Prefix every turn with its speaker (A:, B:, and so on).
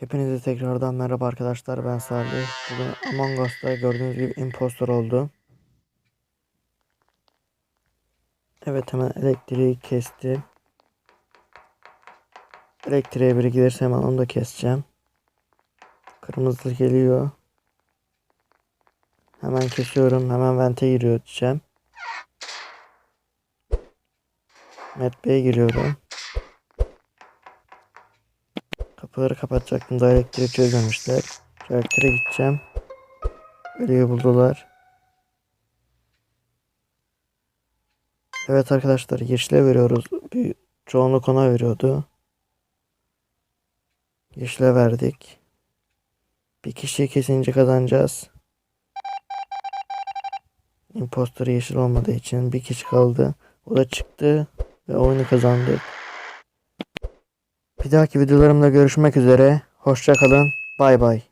A: Hepinize tekrardan merhaba arkadaşlar ben Salih. Bugün Among Us'ta gördüğünüz gibi impostor oldu. Evet hemen elektriği kesti. Elektriğe biri gelirse hemen onu da keseceğim. Kırmızı geliyor. Hemen kesiyorum. Hemen vente giriyor diyeceğim. Met Bey'e giriyorum. Kapıları kapatacaktım da elektriği çözmemişler. Elektriğe gideceğim. Ölüyü buldular. Evet arkadaşlar yeşile veriyoruz. Bir çoğunluk ona veriyordu. Yeşile verdik. Bir kişiyi kesince kazanacağız. Imposter yeşil olmadığı için bir kişi kaldı. O da çıktı ve oyunu kazandık. Bir dahaki videolarımda görüşmek üzere. Hoşça kalın. Bay bay.